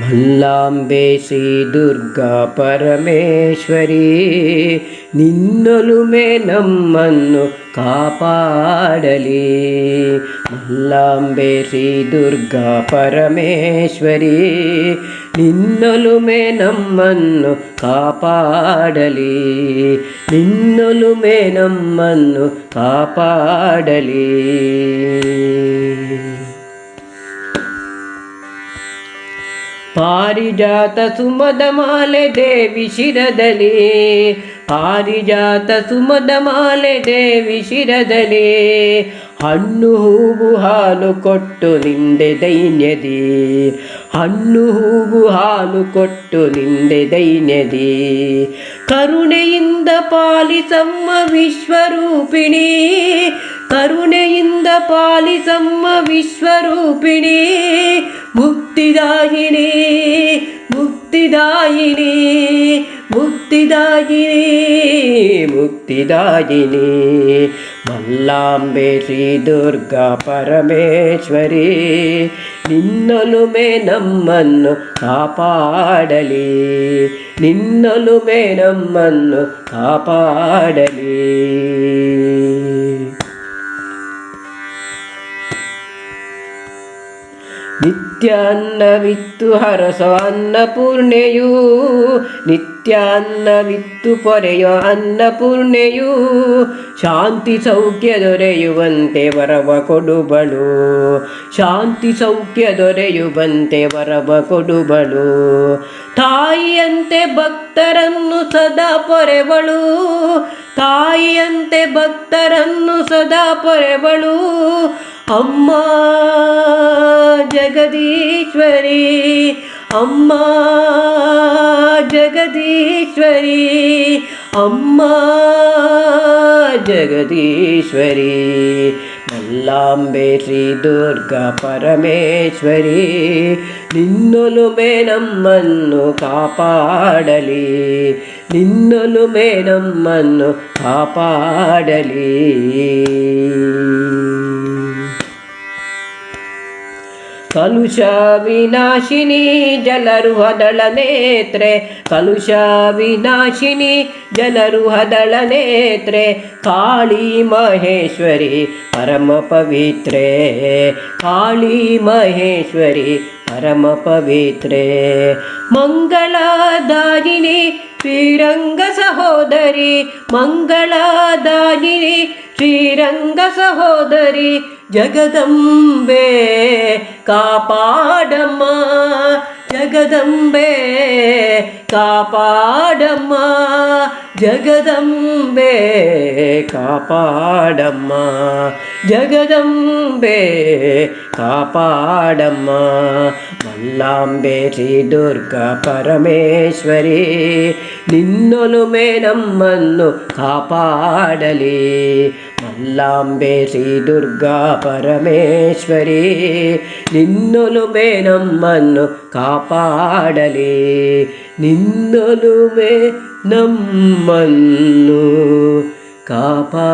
ಮಲ್ಲಾಂಬೆ ಶ್ರೀ ದುರ್ಗಾ ಪರಮೇಶ್ವರಿ ನಿನ್ನೊಲುಮೆ ನಮ್ಮನ್ನು ಕಾಪಾಡಲಿ ಮಲ್ಲಾಂಬೆ ಶ್ರೀ ದುರ್ಗಾ ಪರಮೇಶ್ವರಿ ನಿನ್ನೊಲುಮೆ ನಮ್ಮನ್ನು ಕಾಪಾಡಲಿ ನಿನ್ನೊಲುಮೆ ನಮ್ಮನ್ನು ಕಾಪಾಡಲಿ ಪಾರಿಜಾತ ಸುಮದ ಮಾಲೆ ದೇವಿ ಶಿರದಲ್ಲಿ, ಪಾರಿಜಾತ ಸುಮದ ಮಾಲೆ ದೇವಿ ಶಿರದಲ್ಲಿ, ಹಣ್ಣು ಹೂವು ಹಾಲು ಕೊಟ್ಟು ನಿಂದೆ ದೈನ್ಯದಿ, ಹಣ್ಣು ಹೂವು ಹಾಲು ಕೊಟ್ಟು ನಿಂದೆ ದೈನ್ಯದಿ. ಕರುಣೆಯಿಂದ ಪಾಲಿಸಮ್ಮ ವಿಶ್ವರೂಪಿಣಿ ಕರುಣೆಯಿಂದ ಪಾಲಿಸಮ್ಮ ವಿಶ್ವರೂಪಿಣಿ, ಮುಕ್ತಿದಾಯಿನಿ ಮುಕ್ತಿದಾಯಿನಿ ಮುಕ್ತಿದಾಯಿನಿ ಮುಕ್ತಿದಾಯಿನಿ. ಮಲ್ಲಾಂಬೆ ಶ್ರೀ ದುರ್ಗಾ ಪರಮೇಶ್ವರಿ, ನಿನ್ನೊಲುಮೆ ನಮ್ಮನ್ನು ಕಾಪಾಡಲಿ, ನಿನ್ನೊಲುಮೆ ನಮ್ಮನ್ನು ಕಾಪಾಡಲಿ. ನಿತ್ಯ ಅನ್ನವಿತ್ತು ಹರಸ ಅನ್ನಪೂರ್ಣೆಯು ನಿತ್ಯ ಪೊರೆಯ ಅನ್ನಪೂರ್ಣೆಯು, ಶಾಂತಿ ಸೌಖ್ಯ ದೊರೆಯುವಂತೆ ವರವ ಕೊಡುಬಳು ಶಾಂತಿ ಸೌಖ್ಯ ದೊರೆಯುವಂತೆ ವರವ ಕೊಡುಬಳು ತಾಯಿಯಂತೆ ಭಕ್ತರನ್ನು ಸದಾ ಪೊರೆವಳು. ತಾಯಿಯಂತೆ ಭಕ್ತರನ್ನು ಸದಾ ಪೊರೆವಳು. ಅಮ್ಮ జగదీశ్వరి అమ్మా జగదీశ్వరి అమ్మా జగదీశ్వరి. మల్లాంబే శ్రీ దుర్గా పరమేశ్వరి నిన్నులు మేనమ్మన్ను కాపాడలి నిన్నులు మేనమ్మన్ను కాపాడలి. ಕಲುಷ ವಿನಾಶಿನಿ ಜಲರುಹದಳ ನೇತ್ರೆ. ಕಲುಷ ವಿನಾಶಿನಿ ಜಲರುಹದಳ ನೇತ್ರೆ. ಕಾಳಿ ಮಹೇಶ್ವರಿ, ಪರಮ ಪವಿತ್ರೆ. ಕಾಳಿ ಮಹೇಶ್ವರಿ, ಪರಮ ಪವಿತ್ರೆ. ಮಂಗಳದಾಯಿನಿ ಶ್ರೀರಂಗ ಸಹೋದರಿ. ಮಂಗಳದಾಯಿನಿ ಶ್ರೀರಂಗ ಸಹೋದರಿ. జగదంబే కాపాడమ్మా. జగదంబే కాపాడమ్మా. జగదంబే కాపాడమ్మా జగదంబే కాపాడమ్మా. మల్లాంబే శ్రీ దుర్గా పరమేశ్వరి నిన్నులు మేనమ్మను కాపాడలి. మల్లాంబే శ్రీ దుర్గా పరమేశ్వరి నిన్నులు మేనమ్మను కాపాడలి. నిన్నులు మే నమ్మల్లు కాపా